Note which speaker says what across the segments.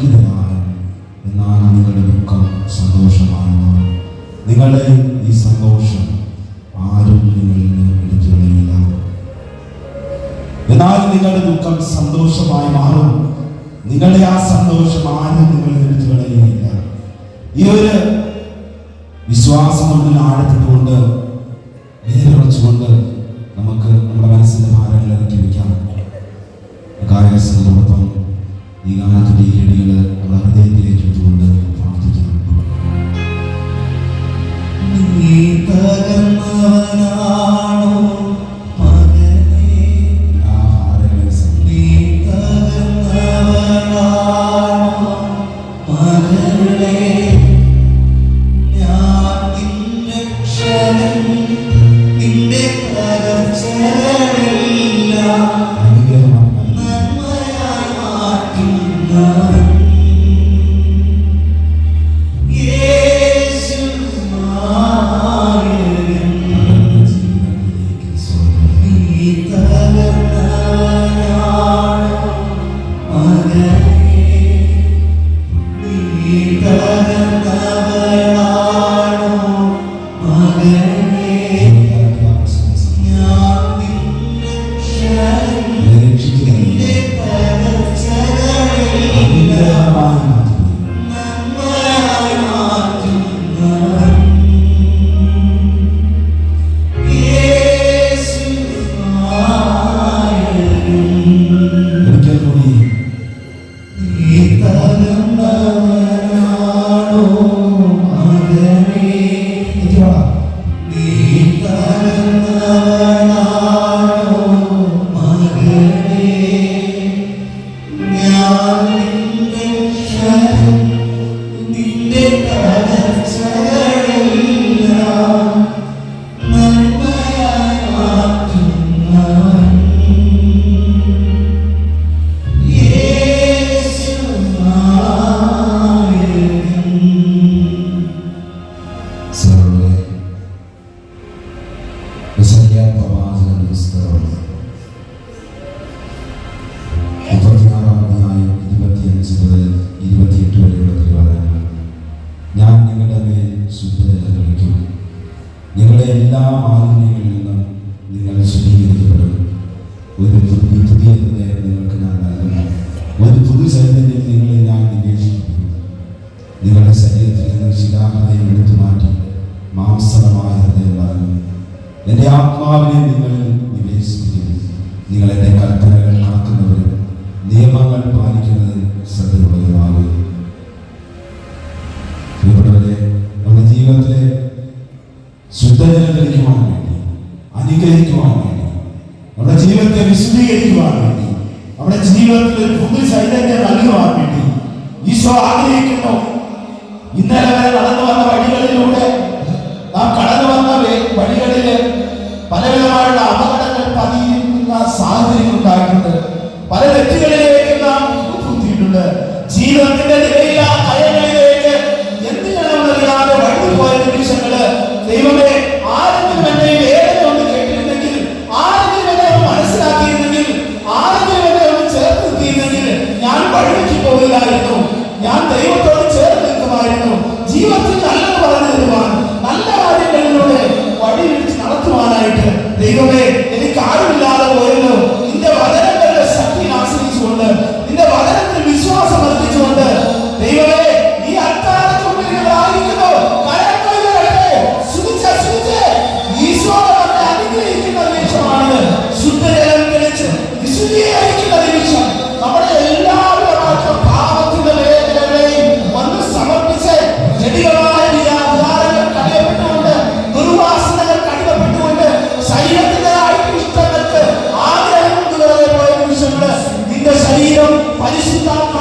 Speaker 1: ദുഃഖിതരായി എന്നാൽ നിങ്ങളുടെ ദുഃഖം സന്തോഷമാണ് നിങ്ങളുടെ ഈ സന്തോഷം ആരും നിങ്ങളിൽ നിന്ന് എടുത്തു എന്നാൽ നിങ്ങളുടെ ദുഃഖം സന്തോഷമായി മാറും. നിങ്ങളുടെ ആ സന്തോഷം ആരും നിങ്ങൾ എടുത്തു കളയുകയില്ല ഈ ഒരു വിശ്വാസം നമ്മളിൽ ആഴപ്പെട്ടുകൊണ്ട് നമുക്ക് ഒരു പുതിയ പുതിയ ഹൃദയം നിങ്ങൾക്ക് ഞാൻ നൽകുന്നു. ഒരു പുതു ചൈതന്യം നിങ്ങളെ ഞാൻ നിരീക്ഷിക്കും നിങ്ങളുടെ ശരീരത്തിൽ നിന്ന് ശിലാഹൃദയം എടുത്തു മാറ്റി മാംസളമായ ഹൃദയം നൽകും എന്റെ ആത്മാവിനെ നിങ്ങളിൽ നിവേശിപ്പിക്കും നിങ്ങൾ എന്റെ കൽപ്പനകൾ നടക്കുന്നവരും നിയമങ്ങൾ പാലിക്കുന്നതിൽ ശ്രദ്ധയുള്ളതുമാകും പ്രിയപ്പെട്ടവരെ നമ്മുടെ ജീവിതത്തിലെ ശുദ്ധജലം വേണ്ടി അനുഗ്രഹിക്കുവാൻ വേണ്ടി ജീവിതത്തെ വിശദീകരിക്കുവാൻ വേണ്ടി. നമ്മുടെ ജീവിതത്തിൽ ഒരു പുതു ചൈതന്യം നൽകുവാൻ വേണ്ടി. ഈശോ ആഗ്രഹിക്കുന്നു. ഇന്നലെ വരെ നടന്നു വന്ന വഴികളിലൂടെ നാം കടന്നു വന്ന വഴികളിൽ പലവിധമായുള്ള അപകടങ്ങൾ പതിയിരിക്കുന്ന സാഹചര്യം ഉണ്ടായിട്ടുണ്ട്. പല തെറ്റുകളിലേക്ക് നാം കുത്തിയിട്ടുണ്ട് ജീവിതത്തിന്റെ ജീവിതത്തിൽ നല്ലത് പറഞ്ഞു തരുവാൻ നല്ല കാര്യങ്ങളിലൂടെ വഴി നടത്തുവാനായിട്ട് ദൈവമേ resultado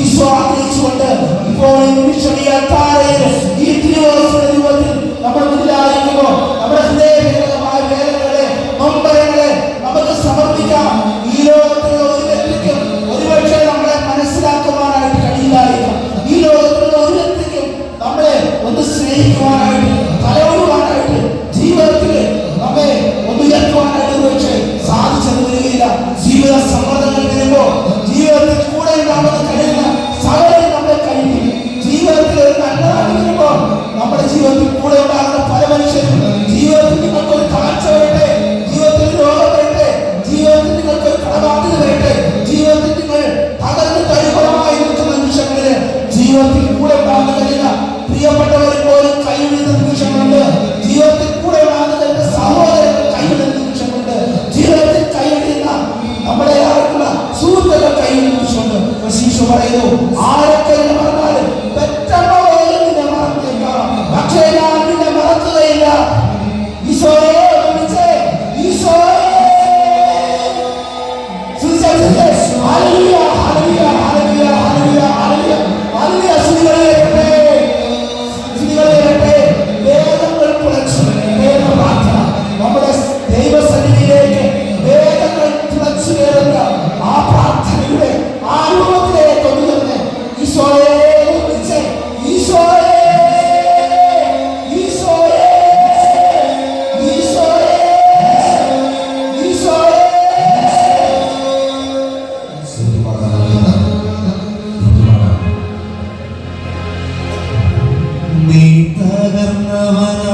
Speaker 1: ഈശോ ആഗ്രഹിച്ചുകൊണ്ട് ഇപ്പോൾ നിമിഷം ഈ അത്താറയിൽ ഈ തിരുവോസന രൂപത്തിൽ നമ്മുടെ ഹൃദയമായ വേദനകളെ നൊമ്പരങ്ങളെ നമുക്ക് സമർപ്പിക്കാം. ഈ നമ്മളെ മനസ്സിലാക്കുവാനായിട്ട് കഴിയില്ലായിരിക്കും. ഈ ലോകത്തിലുള്ള ഒരു വ്യക്തിക്കും നമ്മളെ ഒന്ന് സ്നേഹിക്കുവാനായിട്ട് തലോടുവാനായിട്ട് ജീവിതത്തിൽ നമ്മെ ഒന്ന് ഉയർത്തുവാനായിട്ട് ഒരുപക്ഷെ സാധിച്ചത് ജീവിത സമ്മർദ്ദങ്ങൾ വരുമ്പോൾ ജീവിതത്തിൽ കൂടെ നമ്മൾ
Speaker 2: No presido el tu culo de. നീ തകർന്നവനാ.